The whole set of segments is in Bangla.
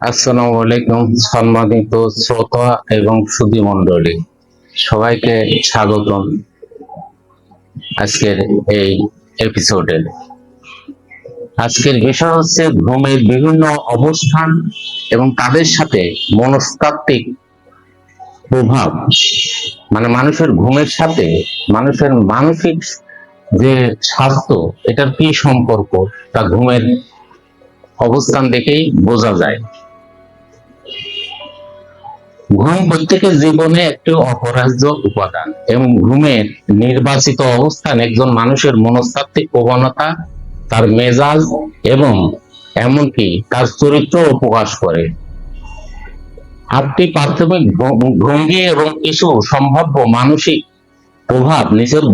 আসসালামু আলাইকুম সম্মানিত শ্রোতা এবং মন্ডলী সবাইকে স্বাগতম আজকের এই এপিসোডে আজকের বিষয় হচ্ছে বিভিন্ন অবস্থান এবং তাদের সাথে মনস্তাত্ত্বিক প্রভাব। মানে মানুষের ঘুমের সাথে মানুষের মানসিক যে স্বাস্থ্য, এটার কি সম্পর্ক তা ঘুমের অবস্থান দেখেই বোঝা যায়। ঘুম প্রত্যেকের জীবনে একটি অপরাজ্য উপাদান এবং ঘুমের নির্বাচিত অবস্থান একজন মানুষের মনস্তাত্ত্বিক প্রবণতা, তার মেজাজ এবং এমনকি তার চরিত্র প্রকাশ করে। আটটি প্রাথমিক ভঙ্গি এবং কিছু সম্ভাব্য মানসিক প্রভাব নিচের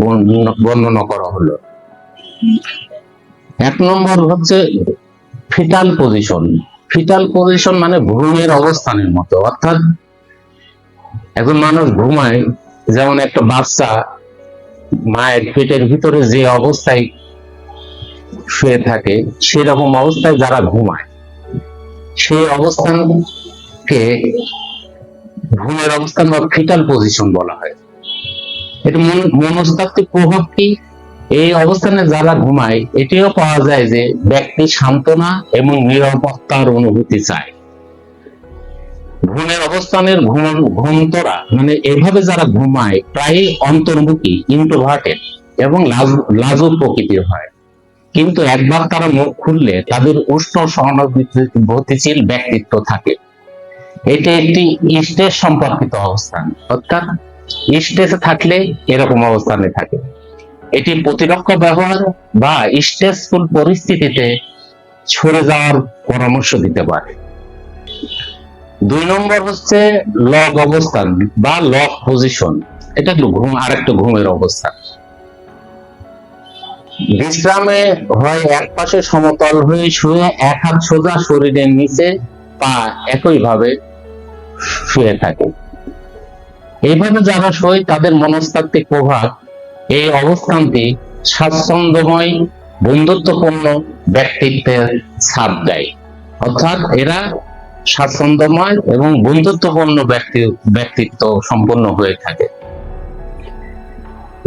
বর্ণনা করা হলো। এক নম্বর হচ্ছে ফিটাল পজিশন ফিটাল পজিশন মানে ঘুমের অবস্থানের মতো, অর্থাৎ এখন মানুষ ঘুমায়, যেমন একটা বাচ্চা মায়ের পেটের ভিতরে যে অবস্থায় শুয়ে থাকে, সেরকম অবস্থায় যারা ঘুমায়, সেই অবস্থানকে ঘুমের অবস্থান বা ফিটাল পজিশন বলা হয়। এটা মনস্তাত্ত্বিক প্রভাব কি? এই অবস্থানে যারা ঘুমায়, এটিও পাওয়া যায় যে ব্যক্তি সান্ত্বনা এবং নিরাপত্তার অনুভূতি চায়। ঘুমের অবস্থানের ঘুম ঘুমতরা মানে এভাবে যারা ঘুমায়, প্রায়ই অন্তর্মুখী ইন্ট্রোভার্টেড এবং লাজ- লাজুক প্রকৃতির হয়। কিন্তু একবার তারা মুখ খুললে তাদের উষ্ণ সহানুভূতিশীল ব্যক্তিত্ব থাকে। এটি একটি স্টেজ সম্পর্কিত অবস্থান। অর্থাৎ স্টেজে থাকলে এরকম অবস্থানে থাকে। এটি প্রতিরক্ষা ব্যবহার বা স্ট্রেসফুল পরিস্থিতিতে সরে যাওয়ার পরামর্শ দিতে পারে। দুই নম্বর হচ্ছে লক অবস্থান বা লক পজিশন এটা একটু ঘুম আর একটু ঘুমের অবস্থান বিশ্রামে হয় এক পাশে সমতল হয়ে শুয়ে এক হাত সোজা শরীরের নিচে পা একইভাবে শুয়ে থাকে। এইভাবে যারা শোয়, তাদের মনস্তাত্ত্বিক প্রভাব এই অবস্থানটি স্বাচ্ছন্দ্যময়, বন্ধুত্বপূর্ণ ব্যক্তিত্বের ছাপ দেয়। অর্থাৎ এরা স্বাচ্ছন্দ্যময় এবং বন্ধুত্বপূর্ণ ব্যক্তি, ব্যক্তিত্ব সম্পন্ন হয়ে থাকে।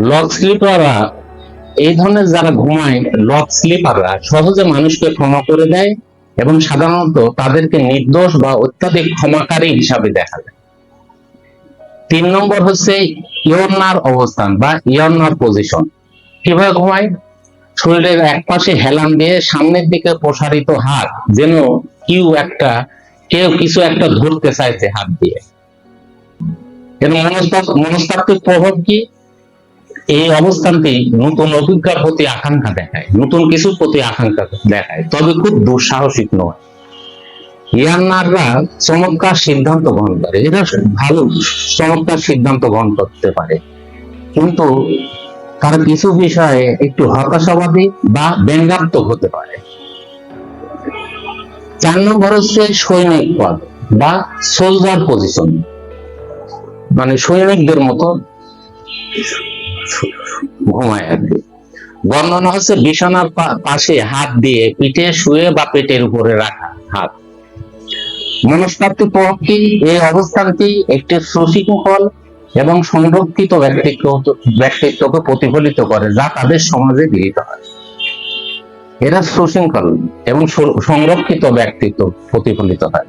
লক স্লিপাররা এই ধরনের যারা ঘুমায় লক স্লিপাররা সহজে মানুষকে ক্ষমা করে দেয় এবং সাধারণত তাদেরকে নির্দোষ বা অত্যাধিক ক্ষমাকারী হিসাবে দেখা যায়। তিন নম্বর হচ্ছে ইয়র্নার অবস্থান বা ইয়র্নার পজিশন। কীভাবে ঘুমায়? শরীরের এক পাশে হেলান দিয়ে সামনের দিকে প্রসারিত হাত যেন কেউ একটা কেউ কিছু একটা ধরতে চাইছে হাত দিয়ে। মনস্তাত্ত্বিক মনস্তাত্ত্বিক প্রভাব কি? এই অবস্থানটি নতুন অভিজ্ঞতার প্রতি আকাঙ্ক্ষা দেখায়, নতুন কিছুর প্রতি আকাঙ্ক্ষা দেখায়, তবে খুব দুঃসাহসিক নয়। ইয়ান্নাররা চমৎকার সিদ্ধান্ত গ্রহণ করে। এরা ভালো চমৎকার সিদ্ধান্ত গ্রহণ করতে পারে। কিন্তু তারা কিছু বিষয়ে একটু হতাশাবাদী বা ব্যঙ্গাত্মক হতে পারে। চার নম্বর হচ্ছে সৈনিক পদ বা সোলজার পজিশন মানে সৈনিকদের মতো ঘুমায় আর কি। বর্ণনা হচ্ছে বিছানার পাশে হাত দিয়ে পিঠে শুয়ে বা পেটের উপরে রাখা হাত। মনস্তাত্ত্বিক প্রভাবটি এই অবস্থানটি একটি সুশৃঙ্খল এবং সংরক্ষিত ব্যক্তিত্ব, ব্যক্তিত্বকে প্রতিফলিত করে, যা তাদের সমাজে গৃহীত হয়। এরা সুশৃঙ্খল এবং সংরক্ষিত ব্যক্তিত্ব প্রতিফলিত হয়।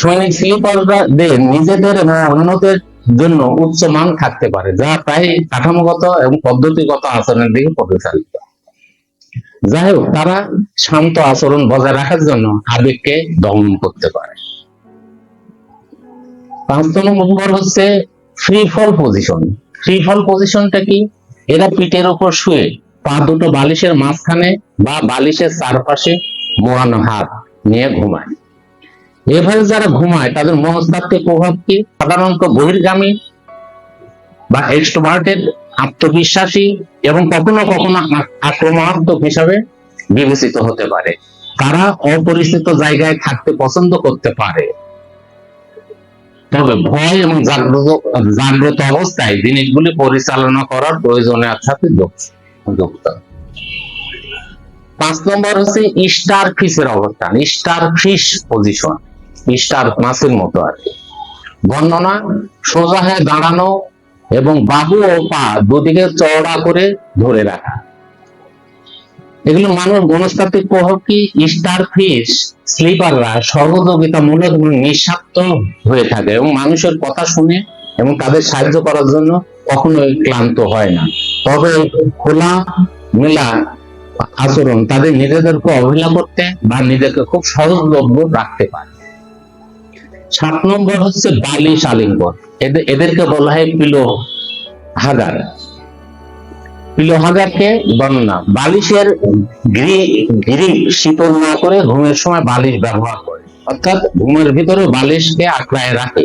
সৈনিক স্লিপারদের নিজেদের অন্যদের জন্য উচ্চ মান থাকতে পারে, যা প্রায় কাঠামোগত এবং পদ্ধতিগত আচরণের দিকে পরিচালিত যাই হোক, তারা শান্ত আচরণ বজায় রাখার জন্য আবেগকে দমন করতে পারে। পাঁচ নম্বর হচ্ছে free fall position free fall পজিশনটা কি? এরা পিঠের উপর শুয়ে পা দুটো বালিশের মাঝখানে বা বালিশের চারপাশে মোড়ানো হাত নিয়ে ঘুমায়। এভাবে যারা ঘুমায়, তাদের মনস্তাত্ত্বিক প্রভাব কি? সাধারণত বহির্গামী বা এক্সট্রোভার্টেড আত্মবিশ্বাসী এবং কখনো কখনো আক্রমণাত্মক হিসাবে বিবেচিত হতে পারে। তারা অপরিচিত জায়গায় থাকতে পছন্দ করতে পারে। তবে ভয় এবং জাগ্রত জাগ্রত অবস্থায় জিনিসগুলি পরিচালনা করার প্রয়োজনের সাথে যুক্ত- যুক্ত পাঁচ নম্বর হচ্ছে স্টার ফিশের অবস্থান স্টার ফিশ পজিশন স্টার মাছের মতো আর বর্ণনা, সোজা হয়ে দাঁড়ানো এবং বাহু ও পা দুদিকে চওড়া করে ধরে রাখা। এগুলো মানুষ মনস্তাত্ত্বিক প্রভাব কি? স্টার ফিশ স্লিপাররা সহযোগিতামূলক এবং নিঃস্বার্থ হয়ে থাকে এবং মানুষের কথা শুনে এবং তাদের সাহায্য করার জন্য কখনোই ক্লান্ত হয় না। তবে খোলা, মেলা আচরণ তাদের নিজেদেরকে অবহেলা করতে বা নিজেকে খুব সহজলভ্য রাখতে পারে। সাত নম্বর হচ্ছে বালিশ আলিঙ্গন এদের এদেরকে বলা হয় পিলো হাগার পিলো হাগারকে বর্ণনা। বালিশের গিরি শীতল না করে ঘুমের সময় বালিশ ব্যবহার করে। অর্থাৎ ঘুমের ভিতরে বালিশকে আঁকড়ায় রাখে।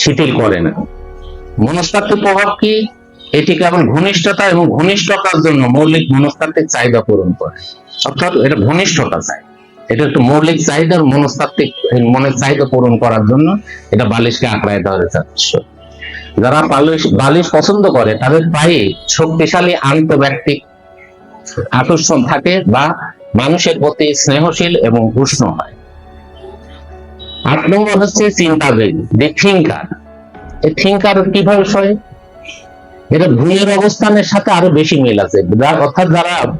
শিথিল করে না। মনস্তাত্ত্বিক প্রভাব কি? এটি কেবল ঘনিষ্ঠতা এবং ঘনিষ্ঠতার জন্য মৌলিক মনস্তাত্ত্বিক চাহিদা পূরণ করে। অর্থাৎ এটা ঘনিষ্ঠতা চাই। এটা একটু মৌলিক চাহিদার মনস্তাত্ত্বিক মনের চাহিদা পূরণ করার জন্য এটা বালিশকে আঁকড়ায় ধরে যাচ্ছে যারা বালিশ বালিশ পছন্দ করে, তাদের পায়ে শক্তিশালী আন্তব্যক্তিক আকর্ষণ থাকে বা মানুষের প্রতি স্নেহশীল এবং উষ্ণ হয়। আট নম্বর হচ্ছে চিন্তাবেগ দি থিঙ্কার। এই থিঙ্কার কীভাবে হয় এটা ঘুমের অবস্থানের সাথে আরও বেশি মিল আছে। অর্থাৎ যারা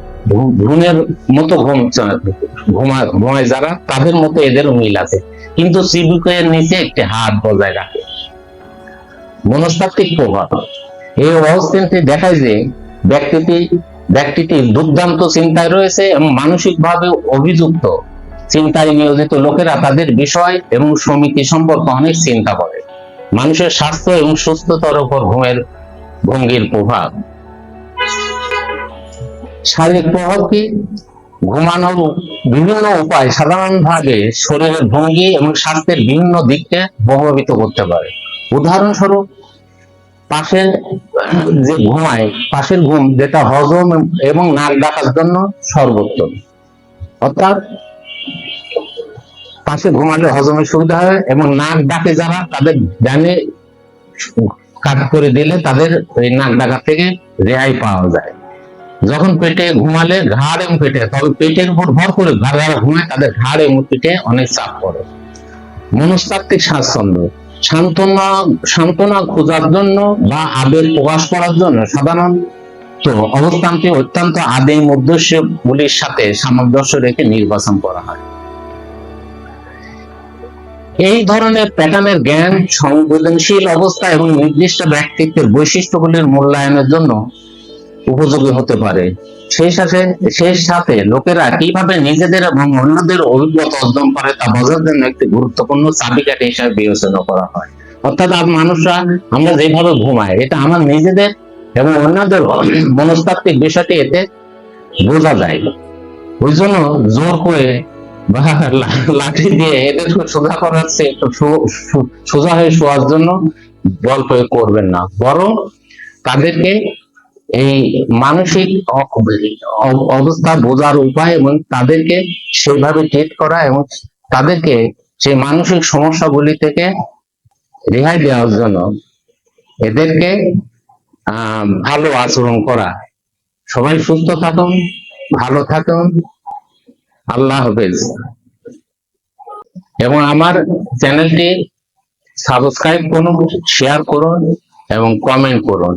ঘুমের মতো ঘুমায় যারা, তাদের মতো এদেরও মিল আছে। কিন্তু চিবুকের নিচে একটি হাত বজায় রাখে। মনস্তাত্ত্বিক প্রভাব। এই অবস্থানটি দেখায় যে ব্যক্তিটি ব্যক্তিটি দুর্দান্ত চিন্তায় রয়েছে এবং মানসিকভাবে অভিযুক্ত। চিন্তায় নিয়োজিত লোকেরা তাদের বিষয় এবং সমিতি সম্পর্কে অনেক চিন্তা করে। মানুষের স্বাস্থ্য এবং সুস্থতার উপর ঘুমের ভঙ্গির প্রভাব। শারীরিক প্রভাব কি? ঘুমানোর বিভিন্ন উপায় সাধারণভাবে শরীরের ভঙ্গি এবং স্বাস্থ্যের বিভিন্ন দিককে প্রভাবিত করতে পারে। উদাহরণস্বরূপ, পাশের যে ঘুমায়, পাশের ঘুম যেটা হজম এবং নাক ডাকার জন্য সর্বোত্তম। অর্থাৎ, পাশে ঘুমালে হজমের সুবিধা হয় এবং নাক ডাকে যারা, তাদের ডানে কাট করে দিলে তাদের ওই নাক ডাকা থেকে রেহাই পাওয়া যায়। যখন পেটে ঘুমালে ঘাড় এবং পেটে, তবে পেটের উপর ভর করে ঘাড় যারা ঘুমায় তাদের ঘাড় এবং পেটে অনেক চাপ পড়ে। মনস্তাত্ত্বিক স্বাচ্ছন্দ্য, সান্ত্বনা সান্ত্বনা খোঁজার জন্য বা আবেগ প্রকাশ করার জন্য সাধারণত অবস্থানকে অত্যন্ত আদিম উদ্দেশ্য গুলির সাথে সামঞ্জস্য রেখে নির্বাচন করা হয়। এই ধরনের প্যাটার্নের জ্ঞান, সংবেদনশীল অবস্থা এবং নির্দিষ্ট ব্যক্তিত্বের বৈশিষ্ট্যগুলির মূল্যায়নের জন্য উপযোগী হতে পারে। সেই সাথে সেই সাথে লোকেরা কীভাবে নিজেদের এবং অন্যদের অভিজ্ঞতা অর্জন করে তা বোঝার জন্য একটি গুরুত্বপূর্ণ চাবিকাঠি হিসাবে বিবেচনা করা হয়। অর্থাৎ মানুষরা, আমরা যেভাবে ঘুমাই, এটা আমার নিজেদের এবং অন্যদের মনস্তাত্ত্বিক বিষয়টি এতে বোঝা যায়। ওই জন্য জোর করে লাঠি দিয়ে সোজা করাচ্ছে সোজা হয়ে শোয়ার জন্য বল প্রয়োগ করবেন না। বরং তাদেরকে এই মানসিক অবস্থা বোঝার উপায় এবং তাদেরকে সেইভাবে ট্রিট করা এবং তাদেরকে সেই মানসিক সমস্যাগুলি থেকে রেহাই দেওয়ার জন্য এদেরকে ভালো আচরণ করা। সবাই সুস্থ থাকুন, ভালো থাকুন। আল্লাহ হাফেজ। এবং আমার চ্যানেলটি সাবস্ক্রাইব করুন শেয়ার করুন এবং কমেন্ট করুন।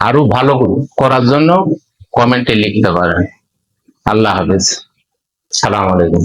আরও ভালো করার জন্য কমেন্টে লিখতে পারেন। আল্লাহ হাফেজ। সালাম আলাইকুম।